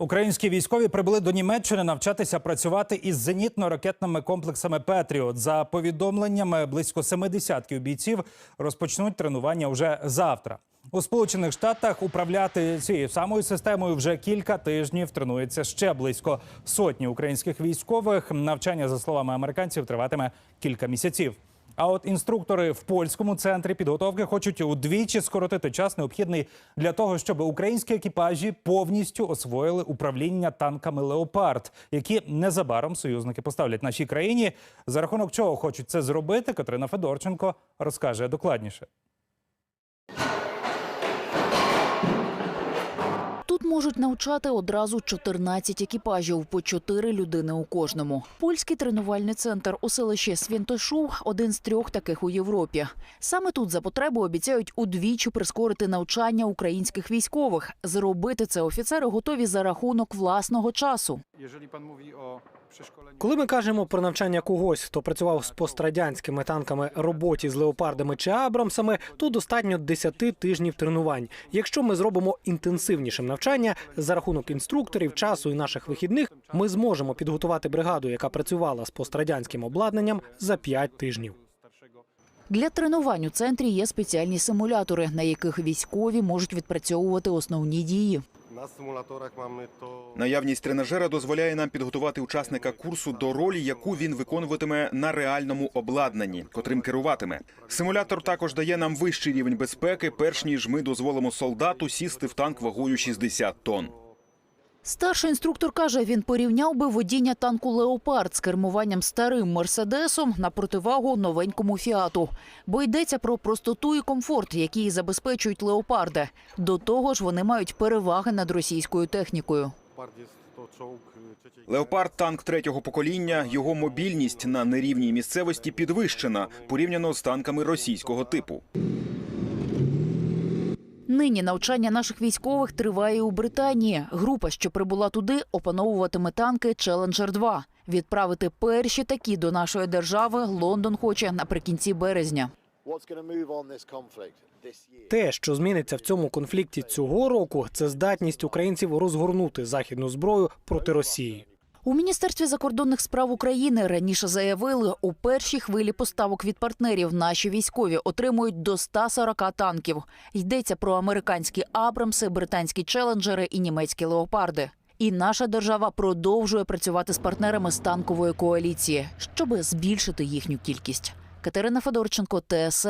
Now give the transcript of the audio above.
Українські військові прибули до Німеччини навчатися працювати із зенітно-ракетними комплексами Петріот. За повідомленнями, близько семи десятків бійців розпочнуть тренування вже завтра. У Сполучених Штатах управляти цією самою системою вже кілька тижнів тренується ще близько сотні українських військових. Навчання, за словами американців, триватиме кілька місяців. А от інструктори в польському центрі підготовки хочуть удвічі скоротити час, необхідний для того, щоб українські екіпажі повністю освоїли управління танками Леопард, які незабаром союзники поставлять нашій країні. За рахунок чого хочуть це зробити, Катерина Федорченко розкаже докладніше. Можуть навчати одразу 14 екіпажів, по 4 людини у кожному. Польський тренувальний центр у селищі Свінтошув – один з трьох таких у Європі. Саме тут за потребу обіцяють удвічі прискорити навчання українських військових. Зробити це офіцери готові за рахунок власного часу. Коли ми кажемо про навчання когось, хто працював з пострадянськими танками, роботі з леопардами чи абрамсами, то достатньо 10 тижнів тренувань. Якщо ми зробимо інтенсивнішим навчання за рахунок інструкторів, часу і наших вихідних, ми зможемо підготувати бригаду, яка працювала з пострадянським обладнанням за 5 тижнів. Для тренувань у центрі є спеціальні симулятори, на яких військові можуть відпрацьовувати основні дії. Na симуляторах mamy то Наявність тренажера дозволяє нам підготувати учасника курсу до ролі, яку він виконуватиме на реальному обладнанні, котрим керуватиме. Симулятор також дає нам вищий рівень безпеки, перш ніж ми дозволимо солдату сісти в танк вагою 60 тонн. Старший інструктор каже, він порівняв би водіння танку Леопард з кермуванням старим мерседесом на противагу новенькому фіату. Бо йдеться про простоту і комфорт, які забезпечують леопарди. До того ж, вони мають переваги над російською технікою. Леопард танк третього покоління. Його мобільність на нерівній місцевості підвищена порівняно з танками російського типу. Нині навчання наших військових триває у Британії. Група, що прибула туди, опановуватиме танки Челенджер 2 Відправити перші такі до нашої держави Лондон хоче наприкінці березня. Те, що зміниться в цьому конфлікті цього року, це здатність українців розгорнути західну зброю проти Росії. У міністерстві закордонних справ України раніше заявили, у першій хвилі поставок від партнерів наші військові отримують до 140 танків. Йдеться про американські Абрамси, британські челенджери і німецькі леопарди. І наша держава продовжує працювати з партнерами з танкової коаліції, щоб збільшити їхню кількість. Катерина Федорченко, ТСН